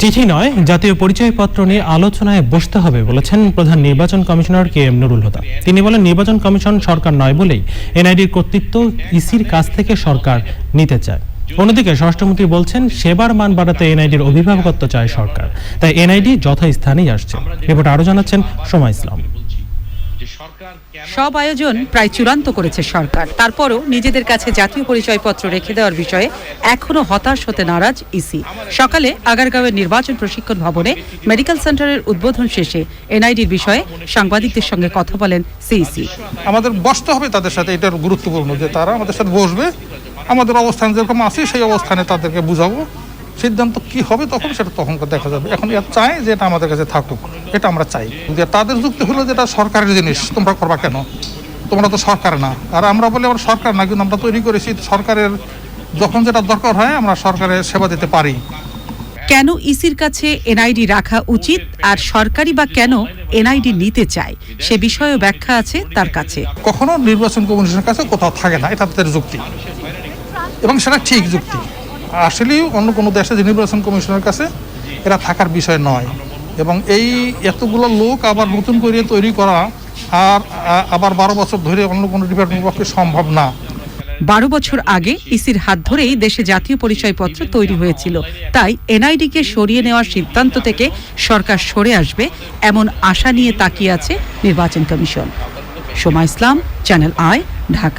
চিঠি নয়, জাতীয় পরিচয়পত্র নিয়ে আলোচনায় বসতে হবে বলেছেন প্রধান নির্বাচন commissioner K M Nurul Huda তিনি বলেন, নির্বাচন কমিশন সরকার নয় বলেই এনআইডির কর্তৃত্ব ইসির কাছ থেকে সরকার নিতে চায়। অন্যদিকে স্বরাষ্ট্রমন্ত্রী বলছেন, সেবার মান বাড়াতে এনআইডির অভিভাবকত্ব চায় সরকার। তাই এনআইডি যথাস্থানেই আসছে। রিপোর্ট আরও জানাচ্ছেন সময় ইসলাম। সব আয়োজন প্রায় চূড়ান্ত করেছে সরকার। তারপরও নিজেদের কাছে জাতীয় পরিচয়পত্র রেখে দেওয়ার বিষয়ে এখনও হতাশ হতে নারাজ ইসি। সকালে আগারগাঁওয়ের নির্বাচন প্রশিক্ষণ ভবনে মেডিকেল সেন্টারের উদ্বোধন শেষে এনআইডির বিষয়ে সাংবাদিকদের সঙ্গে কথা বলেন সিইসি। আমাদের বসতে হবে তাদের সাথে এটার গুরুত্বপূর্ণ যে তারা আমাদের সাথে বসবে। আমাদের অবস্থান যেরকম আছে সেই অবস্থানে তাদেরকে বুঝাবো। সিদ্ধান্ত কি হবে তখন সেটা তখন দেখা যাবে। এখন এর চাই যে এটা আমাদের কাছে থাকুক এটা আমরা চাই। তাদের যুক্তি হলো যেটা সরকারের জিনিস তোমরা করবা কেন? তোমরা তো সরকার না। আর আমরা বলি আমরা সরকার না কিন্তু আমরা তৈরি করেছি সরকারের যখন যেটা দরকার হয় আমরা সরকারের সেবা দিতে পারি। কেন ইসির কাছে এনআইডি রাখা উচিত আর সরকারি বা কেন এনআইডি নিতে চায়? সে বিষয়েও ব্যাখ্যা আছে তার কাছে। কখনো নির্বাচন কমিশনের কাছে কোথাও থাকে না এটা তাদের যুক্তি। এবং সেটা ঠিক যুক্তি। আসলেই অন্য কোনো দেশে যে নির্বাচন কমিশনের কাছে এরা থাকার বিষয় নয়। এবং এই এতগুলো লোক আবার নতুন করে তৈরি করা আর আবার বারো বছর ধরে অন্য কোনো ডিপার্টমেন্টের পক্ষে সম্ভব না। বারো বছর আগে ইসির হাত ধরেই দেশে জাতীয় পরিচয়পত্র তৈরি হয়েছিল। তাই এনআইডিকে সরিয়ে নেওয়ার সিদ্ধান্ত থেকে সরকার সরে আসবে এমন আশা নিয়ে তাকিয়ে আছে নির্বাচন commission. Soma Islam channel I Dhaka.